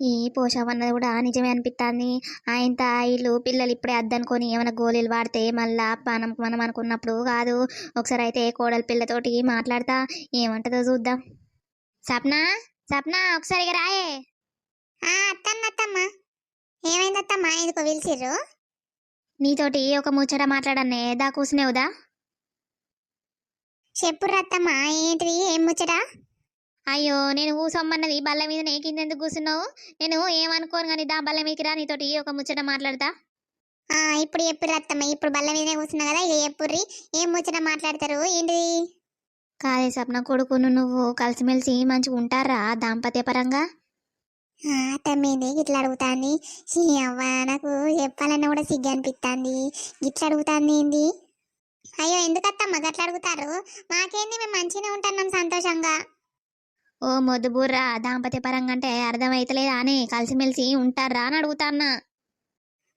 ఈ పోషామన్నది కూడా నిజమే అనిపిస్తుంది ఆయన ఇల్లు పిల్లలు ఇప్పుడే అద్దనుకొని ఏమైనా గోళీలు వాడితే మళ్ళా మనం మనం అనుకున్నప్పుడు కాదు. ఒకసారి అయితే కోడలి పిల్లతోటి మాట్లాడతా. ఏమంటదో చూద్దాం. సప్న సప్న ఒకసారి ఇక రాయే. అత్తమ్మ అత్తమ్మ. ఏమైంది అత్తమ్మ? ఎందుకో పిలిచిర్రు? నీతోటి ఒక ముచ్చట మాట్లాడన్నే. దా కూసునేవుదా చెప్పుర్రు అత్తమ్మ. ఏంటిది? ఏం ముచ్చట? అయ్యో నేను ఊసమ్మన్నది. బల్ల మీద నే కింద ఎందుకు కూర్చున్నావు నేను ఏమనుకోను కానీ దా బల్ల మీదకి రా నీతోటి ఒక ముచ్చట మాట్లాడతా. ఇప్పుడు చెప్పుర్రు అత్తమ్మ ఇప్పుడు బల్ల మీదనే కూర్చున్నా కదా ఇక చెప్పుర్రి ఏం ముచ్చట మాట్లాడతారు? ఏంటిది? కాదే సప్న కొడుకును నువ్వు కలిసిమెలిసి మంచిగా ఉంటారా దాంపత్య పరంగా ఆ, అత్తమ్మేంది ఇట్లా అడుగుతాంది. ఛీ, అవ్వ నాకు చెప్పాలన్నా కూడా సిగ్గు అనిపిస్తుంది ఇట్లా అడుగుతాంది ఏంది? అయ్యో ఎందుకు అత్తమ్మ గట్లా అడుగుతారు? మాకేంది మేము మంచిగానే ఉంటున్నాం సంతోషంగా. ఓ మద్దుబుర్రా దాంపత్య పరంగా అంటే అర్థమైతలేదా అని కలిసిమెలిసి ఉంటారా అని అడుగుతాన్నా.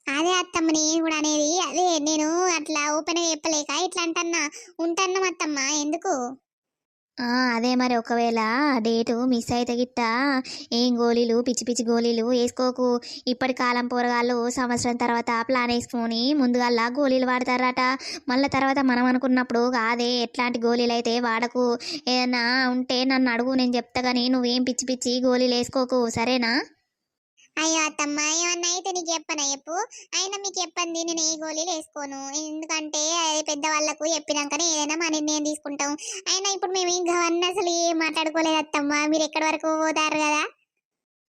అదే అత్తమ్మ నేను కూడా అనేది అదే నేను అట్లా ఓపెన్గా చెప్పలేక ఇట్లా అంటన్నా ఉంటన్నాం అత్తమ్మ ఎందుకు? అదే మరి ఒకవేళ డేటు మిస్ అయితే గిట్ట ఏం గోళీలు పిచ్చి పిచ్చి గోళీలు వేసుకోకు. ఇప్పటి కాలం పోరగాళ్ళు సంవత్సరం తర్వాత ప్లాన్ వేసుకొని ముందుగల్లా గోళీలు వాడతారట. మళ్ళీ తర్వాత మనం అనుకున్నప్పుడు కాదే ఎట్లాంటి గోళీలు అయితే వాడకు. ఏదన్నా ఉంటే నన్ను అడుగు నేను చెప్తా కానీ నువ్వేం పిచ్చి పిచ్చి గోళీలు వేసుకోకు. సరేనా? అయ్యో అత్తమ్మ ఏమన్నా అయితే నీకు చెప్పనా చెప్పు. అయినా మీకు చెప్పండి నేను ఏ గోళీలు వేసుకోను. ఎందుకంటే పెద్దవాళ్ళకు చెప్పినాకనే ఏదైనా మా నిర్ణయం తీసుకుంటాం. అయినా ఇప్పుడు మేము ఇంకా అసలు ఏం మాట్లాడుకోలేదు అత్తమ్మ. మీరు ఎక్కడి వరకు పోతారు కదా?